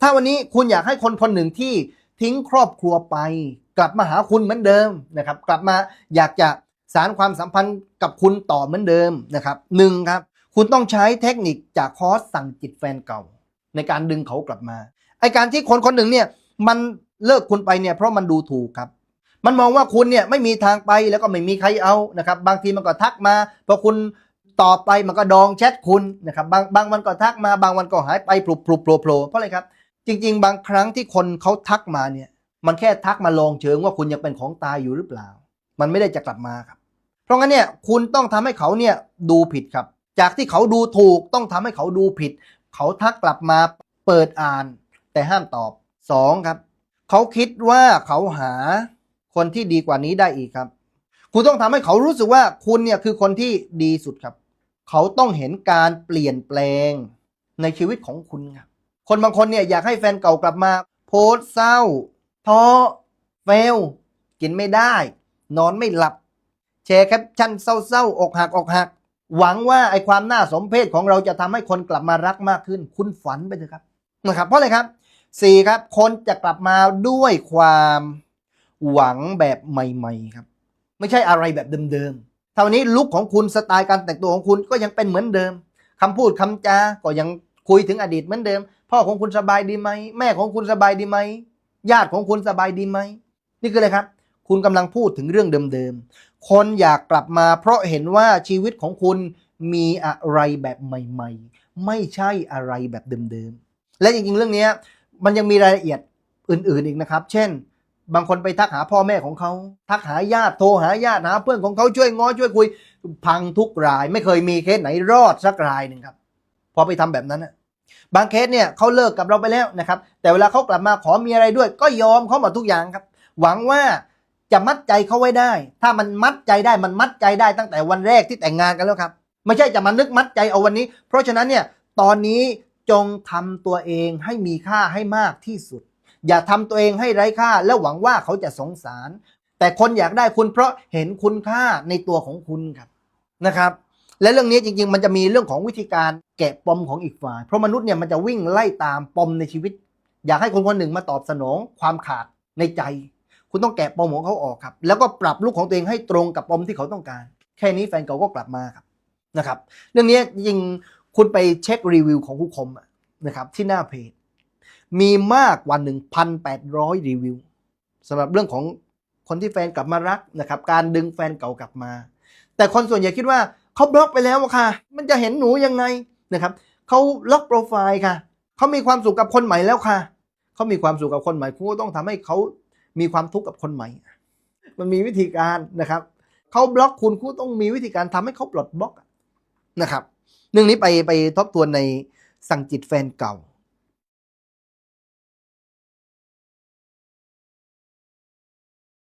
ถ้าวันนี้คุณอยากให้คนคนหนึ่งที่ทิ้งครอบครัวไป กลับมาหาคุณเหมือนเดิมนะครับ กลับมาอยากจะสารความสัมพันธ์กับคุณต่อเหมือนเดิมนะครับหนึ่งครับ คุณต้องใช้เทคนิคจากคอร์สสั่งจิตแฟนเก่า ในการดึงเขากลับมาไอการที่คนคนหนึ่งเนี่ยมันเลิกคุณไปเนี่ยเพราะมันดูถูกครับ มันมองว่าคุณเนี่ยไม่มีทางไปแล้วก็ไม่มีใครเอานะครับ บางทีมันก็ทักมาพอคุณตอบไปมันก็ดองแชทคุณนะครับ บางบางวันก็ทักมาบางวันก็หายไปปลุบปลุบโผล่โผล่เพราะอะไรครับ จริง ๆ บางครั้งที่คนเขาทักมาเนี่ย มันแค่ทักมาลองเชิงว่าคุณยังเป็นของตายอยู่หรือเปล่า มันไม่ได้จะกลับมาครับ เพราะงั้นเนี่ยคุณต้องทำให้เขาเนี่ยดูผิดครับ จากที่เขาดูถูกต้องทำให้เขาดูผิด เขาทักกลับมาเปิดอ่าน แต่ห้ามตอบสองครับ เขาคิดว่าเขาหาคนที่ดีกว่านี้ได้อีกครับ คุณต้องทำให้เขารู้สึกว่าคุณเนี่ยคือคนที่ดีสุดครับ เขาต้องเห็นการเปลี่ยนแปลงในชีวิตของคุณครับ คนบางคนเนี่ยอยากให้แฟนเก่ากลับมา โพสเศร้าท้อเฟล กินไม่ได้ นอนไม่หลับ แชร์แคปชั่นเศร้าๆอกหักอกหัก หวังว่าไอความน่าสมเพชของเราจะทำให้คนกลับมารักมากขึ้น คุณฝันไปเถอะครับนะครับ เพราะอะไรครับสี่ครับคนจะกลับมาด้วยความหวังแบบใหม่ๆครับ ไม่ใช่อะไรแบบเดิมๆถ้านนี้ลุคของคุณสไตล์การแต่งตัวของคุณก็ยังเป็นเหมือนเดิมคำพูดคำจาก็ยัง คุยถึงอดีตเหมือนเดิม พ่อของคุณสบายดีไหม แม่ของคุณสบายดีไหม ญาติของคุณสบายดีไหม นี่คืออะไรครับ คุณกำลังพูดถึงเรื่องเดิมๆ คนอยากกลับมาเพราะเห็นว่าชีวิตของคุณมีอะไรแบบใหม่ ๆ ไม่ใช่อะไรแบบเดิมๆ และจริงๆ เรื่องนี้มันยังมีรายละเอียดอื่นๆอีกนะครับ เช่น บางคนไปทักหาพ่อแม่ของเขา ทักหาญาติโทรหาญาติหาเพื่อนของเขาช่วยง้อช่วยคุย พังทุกรายไม่เคยมีเคสไหนรอดสักรายหนึ่งครับพอไปทำแบบนั้นนะ บางเคสเนี่ยเขาเลิกกับเราไปแล้วนะครับ แต่เวลาเขากลับมาขอมีอะไรด้วย ก็ยอมเขาหมดทุกอย่างครับ หวังว่าจะมัดใจเขาไว้ได้ ถ้ามันมัดใจได้มันมัดใจได้ตั้งแต่วันแรกที่แต่งงานกันแล้วครับไม่ใช่จะมานึกมัดใจเอาวันนี้ เพราะฉะนั้นเนี่ยตอนนี้จงทำตัวเองให้มีค่าให้มากที่สุด อย่าทำตัวเองให้ไร้ค่า แล้วหวังว่าเขาจะสงสาร แต่คนอยากได้คุณเพราะเห็นคุณค่าในตัวของคุณครับนะครับ และเรื่องนี้จริง ๆ มันจะมีเรื่องของวิธีการแกะปมของอีกฝ่าย เพราะมนุษย์เนี่ยมันจะวิ่งไล่ตามปมในชีวิต อยากให้คนคนหนึ่งมาตอบสนองความขาดในใจ คุณต้องแกะปมของเขาออกครับ แล้วก็ปรับลูกของตัวเองให้ตรงกับปมที่เขาต้องการ แค่นี้แฟนเก่าก็กลับมาครับนะครับ เรื่องนี้จริงคุณไปเช็ครีวิวของผู้คมอะนะครับที่หน้าเพจมีมากกว่า 1,800 รีวิวสำหรับเรื่องของคนที่แฟนกลับมารักนะครับ การดึงแฟนเก่ากลับมา แต่คนส่วนใหญ่คิดว่า เขาบล็อกไปแล้วอะค่ะ มันจะเห็นหนูยังไงนะครับเขาล็อกโปรไฟล์ค่ะเขามีความสุขกับคนใหม่แล้วค่ะเขามีความสุขกับคนใหม่คุณก็ต้องทำให้เขามีความทุกข์กับคนใหม่ มันมีวิธีการนะครับเขาบล็อกคุณคุณต้องมีวิธีการทำให้เขาปลดบล็อกนะครับเรื่องนี้ไปไปทบทวนในสั่งจิตแฟนเก่า